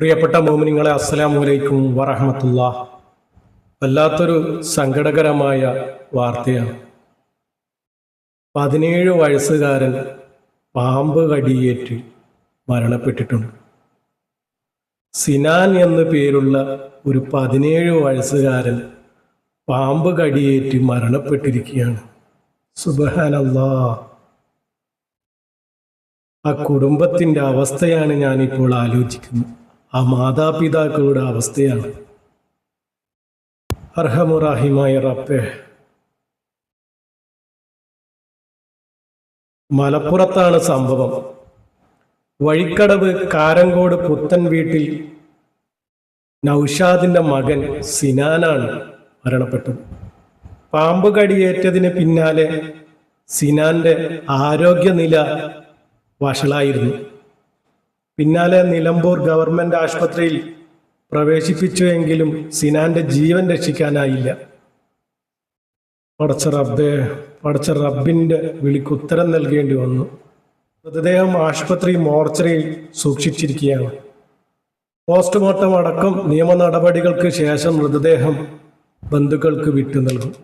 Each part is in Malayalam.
പ്രിയപ്പെട്ട മോമിനിങ്ങളെ അസ്സലാമു അലൈക്കും വറഹമത്തുള്ള. വല്ലാത്തൊരു സങ്കടകരമായ വാർത്തയാണ്. പതിനേഴ് വയസ്സുകാരൻ പാമ്പ് കടിയേറ്റ് മരണപ്പെട്ടിട്ടുണ്ട്. സിനാൻ എന്നു പേരുള്ള ഒരു പതിനേഴ് വയസ്സുകാരൻ പാമ്പ് കടിയേറ്റ് മരണപ്പെട്ടിരിക്കുകയാണ്. സുബഹാനല്ലാ. ആ കുടുംബത്തിന്റെ അവസ്ഥയാണ് ഞാനിപ്പോൾ ആലോചിക്കുന്നത്. ആ മാതാപിതാക്കളുടെ അവസ്ഥയാണ്. അർഹമുറാഹിമായ റബ്ബെ. മലപ്പുറത്താണ് സംഭവം. വഴിക്കടവ് കാരങ്കോട് പുത്തൻ വീട്ടിൽ നൌഷാദിന്റെ മകൻ സിനാനാണ് മരണപ്പെട്ടത്. പാമ്പ് കടിയേറ്റതിന് പിന്നാലെ സിനാന്റെ ആരോഗ്യനില വഷളായിരുന്നു. പിന്നാലെ നിലമ്പൂർ ഗവൺമെന്റ് ആശുപത്രിയിൽ പ്രവേശിപ്പിച്ചു എങ്കിലും സിനാന്റെ ജീവൻ രക്ഷിക്കാനായില്ല. പടച്ച റബ്ബെ പടച്ച റബ്ബിന്റെ വിളിക്ക് ഉത്തരം നൽകേണ്ടി വന്നു. മൃതദേഹം ആശുപത്രി മോർച്ചറിയിൽ സൂക്ഷിച്ചിരിക്കുകയാണ്. പോസ്റ്റ്മോർട്ടം അടക്കം നിയമ നടപടികൾക്ക് ശേഷം മൃതദേഹം ബന്ധുക്കൾക്ക് വിട്ടു നൽകും.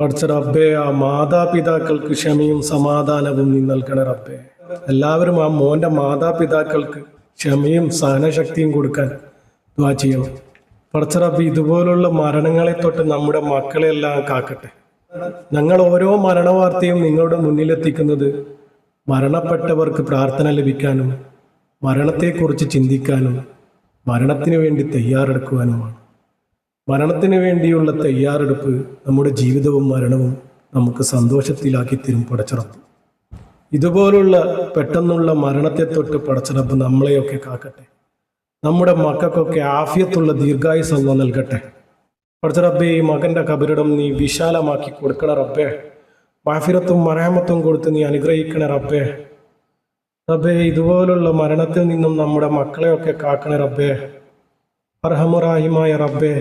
പഠിച്ച റബ്ബെ ആ മാതാപിതാക്കൾക്ക് ക്ഷമയും സമാധാനവും നീ നൽകണ റബ്ബെ. എല്ലാവരും ആ മോന്റെ മാതാപിതാക്കൾക്ക് ക്ഷമയും സഹനശക്തിയും കൊടുക്കാൻ ദ്വാ ചെയ്യണം പഠിച്ച ഇതുപോലുള്ള മരണങ്ങളെ തൊട്ട് നമ്മുടെ മക്കളെല്ലാം കാക്കട്ടെ. ഞങ്ങൾ ഓരോ മരണവാർത്തയും നിങ്ങളുടെ മുന്നിലെത്തിക്കുന്നത് മരണപ്പെട്ടവർക്ക് പ്രാർത്ഥന ലഭിക്കാനും മരണത്തെക്കുറിച്ച് ചിന്തിക്കാനും മരണത്തിന് വേണ്ടി തയ്യാറെടുക്കുവാനുമാണ്. മരണത്തിന് വേണ്ടിയുള്ള തയ്യാറെടുപ്പ് നമ്മുടെ ജീവിതവും മരണവും നമുക്ക് സന്തോഷത്തിലാക്കി തരും പടച്ചിറപ്പ് ഇതുപോലുള്ള പെട്ടെന്നുള്ള മരണത്തെ തൊട്ട് പടച്ചിടപ്പ് നമ്മളെയൊക്കെ കാക്കട്ടെ. നമ്മുടെ മക്കൾക്കൊക്കെ ആഫിയത്തുള്ള ദീർഘായുസ് അല്ല നൽകട്ടെ. പടച്ചിടപ്പേ ഈ മകന്റെ കബരിടം നീ വിശാലമാക്കി കൊടുക്കണ റബ്ബേ. വാഫിരത്തും മരാമത്തും കൊടുത്ത് നീ അനുഗ്രഹിക്കണ റബ്ബേ. റബ്ബേ ഇതുപോലുള്ള മരണത്തിൽ നിന്നും നമ്മുടെ മക്കളെയൊക്കെ കാക്കണ റബ്ബേ. അർഹമുറാഹിമായ റബ്ബേ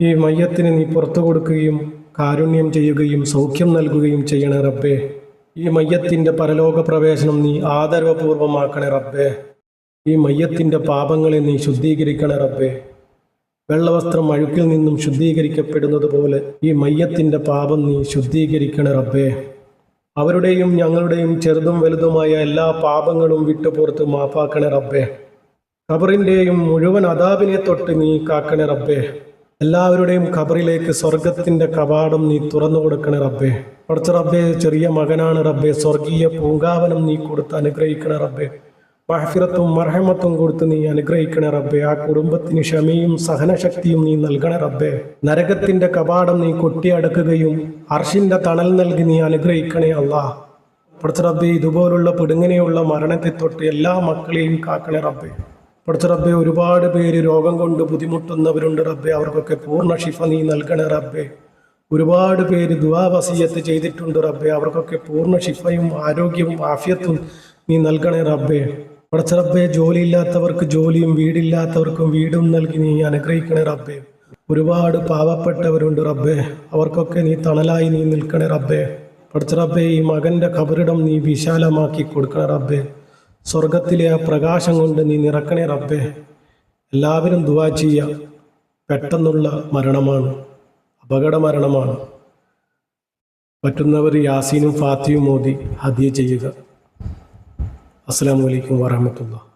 ഈ മയ്യത്തിന് നീ പുറത്തു കൊടുക്കുകയും കാരുണ്യം ചെയ്യുകയും സൗഖ്യം നൽകുകയും ചെയ്യണേ റബ്ബേ. ഈ മയ്യത്തിന്റെ പരലോക പ്രവേശനം നീ ആദരവപൂർവമാക്കണേ റബ്ബേ. ഈ മയ്യത്തിന്റെ പാപങ്ങളെ നീ ശുദ്ധീകരിക്കണേ റബ്ബേ. വെള്ളവസ്ത്രം അഴുക്കിൽ നിന്നും ശുദ്ധീകരിക്കപ്പെടുന്നത് പോലെ ഈ മയ്യത്തിന്റെ പാപം നീ ശുദ്ധീകരിക്കണേ റബ്ബേ. അവരുടെയും ഞങ്ങളുടെയും ചെറുതും വലുതുമായ എല്ലാ പാപങ്ങളും വിട്ടുപുറത്ത് മാപ്പാക്കണേ റബ്ബേ. ഖബറിന്റെയും മുഴുവൻ അതാബിനെ തൊട്ട് നീ കാക്കണേ റബ്ബേ. എല്ലാവരുടെയും ഖബറിലേക്ക് സ്വർഗത്തിന്റെ കവാടം നീ തുറന്നു കൊടുക്കണേ റബ്ബേ. പഠിച്ച റബ്ബേ ചെറിയ മകനാണ് റബ്ബേ. സ്വർഗീയ പൂങ്കാവനം നീ കൊടുത്ത് അനുഗ്രഹിക്കണേ റബ്ബേ. മഹഫിറത്തും മർഹമത്തും കൊടുത്ത് നീ അനുഗ്രഹിക്കണേ റബ്ബേ. ആ കുടുംബത്തിന് ക്ഷമയും സഹനശക്തിയും നീ നൽകണേ റബ്ബേ. നരകത്തിന്റെ കവാടം നീ കൊട്ടിയടക്കുകയും അർഷിന്റെ തണൽ നൽകി നീ അനുഗ്രഹിക്കണേ അല്ലാ. പഠിച്ച റബ്ബെ ഇതുപോലുള്ള പിടുങ്ങനെയുള്ള മരണത്തെ തൊട്ട് എല്ലാ മക്കളെയും കാക്കണേ റബ്ബേ. പഠിച്ച റബ്ബെ ഒരുപാട് പേര് രോഗം കൊണ്ട് ബുദ്ധിമുട്ടുന്നവരുണ്ട് റബ്ബെ. അവർക്കൊക്കെ പൂർണ ഷിഫ നീ നൽകണേ റബ്ബെ. ഒരുപാട് പേര് ദുവാവസീയത്ത് ചെയ്തിട്ടുണ്ട് റബ്ബെ. അവർക്കൊക്കെ പൂർണ ഷിഫയും ആരോഗ്യവും ആഫ്യത്തും നീ നൽകണേ റബ്ബെ. പഠിച്ച റബ്ബെ ജോലിയില്ലാത്തവർക്ക് ജോലിയും വീടില്ലാത്തവർക്കും വീടും നൽകി നീ അനുഗ്രഹിക്കണേ റബ്ബെ. ഒരുപാട് പാവപ്പെട്ടവരുണ്ട് റബ്ബെ. അവർക്കൊക്കെ നീ തണലായി നീ നിൽക്കണേ റബ്ബെ. പഠിച്ച റബ്ബെ ഈ മകന്റെ ഖബറിടം നീ വിശാലമാക്കി കൊടുക്കണേ റബ്ബെ. സ്വർഗത്തിലെ ആ പ്രകാശം കൊണ്ട് നീ നിറക്കണേ റബ്ബേ. എല്ലാവരും ദുവാ ചെയ്യുക പെട്ടെന്നുള്ള മരണമാണ്. അപകട മരണമാണ്. പറ്റുന്നവർ യാസീനും ഫാത്തിയും മോദി ഹദിയ ചെയ്യുക. അസ്സാം വലൈക്കും വാഹമത്തുള്ള